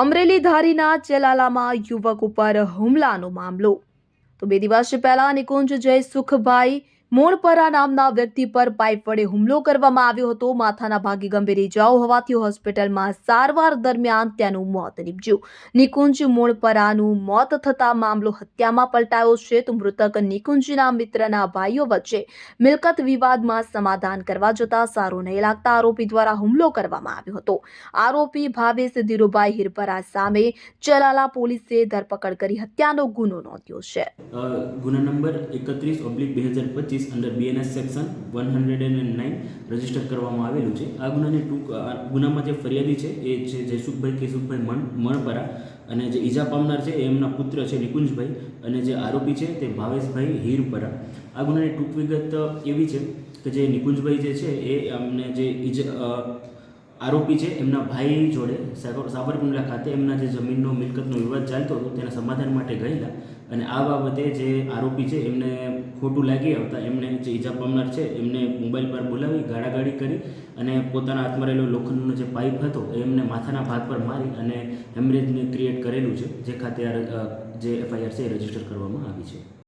અમરેલી ધારીના ચેલાલામાં યુવક ઉપર હુમલાનો મામલો. તો બે દિવસ પહેલા નિકુંજ જય સુખભાઈ મોણપરા નામના વ્યક્તિ પર પાઇપ વડે હુમલો કરવામાં આવ્યો હતો. માથાના ભાગે ગંભીર ઇજાઓ હોવાથી હોસ્પિટલમાં સારવાર દરમિયાન તેનું મોત નીપજ્યું. નિકુંજ મોણપરાનું મોત થતા મામલો હત્યામાં પલટાયો છે. તો મૃતક નિકુંજના મિત્રના ભાઈઓ વચ્ચે મિલકત વિવાદમાં સમાધાન કરવા જતા સારું નહીં લાગતા આરોપી દ્વારા હુમલો કરવામાં આવ્યો હતો. આરોપી ભાવેશ ધીરુભાઈ હિરપરા સામે ચલાલા પોલીસે ધરપકડ કરી હત્યાનો ગુનો નોંધ્યો છે. ગુના નંબર એકત્રીસ ઓબ્લિક બે હજાર પચીસ under BNS section one hundred and nine register કરવામાં આવેલું છે. આ ગુનાની ટૂંક ગુનામાં જે ફરિયાદી છે એ છે જયસુખભાઈ કેશુભાઈ મણ, મણપરા અને જે ઈજા પામનાર છે એ એમના પુત્ર છે નિકુંજભાઈ અને જે આરોપી છે તે ભાવેશભાઈ હીરપરા. આ ગુનાની ટૂંક વિગત એવી છે કે જે નિકુંજભાઈ જે છે એ અમને જે ઈજા આરોપી છે, એમના ભાઈ જોડે સાબર- સાબરકુંડલા ખાતે એમના જે જમીનનો, મિલકતનો વિવાદ ચાલતો હતો, તેના સમાધાન માટે ગયેલા. અને આ બાબતે જે આરોપી છે, એમને ખોટું લાગી આવતા એમને જે ઈજા પામનાર છે, એમને મોબાઈલ પર બોલાવી, ગાળાગાળી કરી અને પોતાના હાથમાં રહેલો લોખંડનો જે પાઇપ હતો, એ એમને માથાના ભાગ પર મારી અને હેમરેજને ક્રિએટ કરેલું છે, જે ખાતે જે એફઆઈઆર છે, એ રજિસ્ટર કરવામાં આવી છે.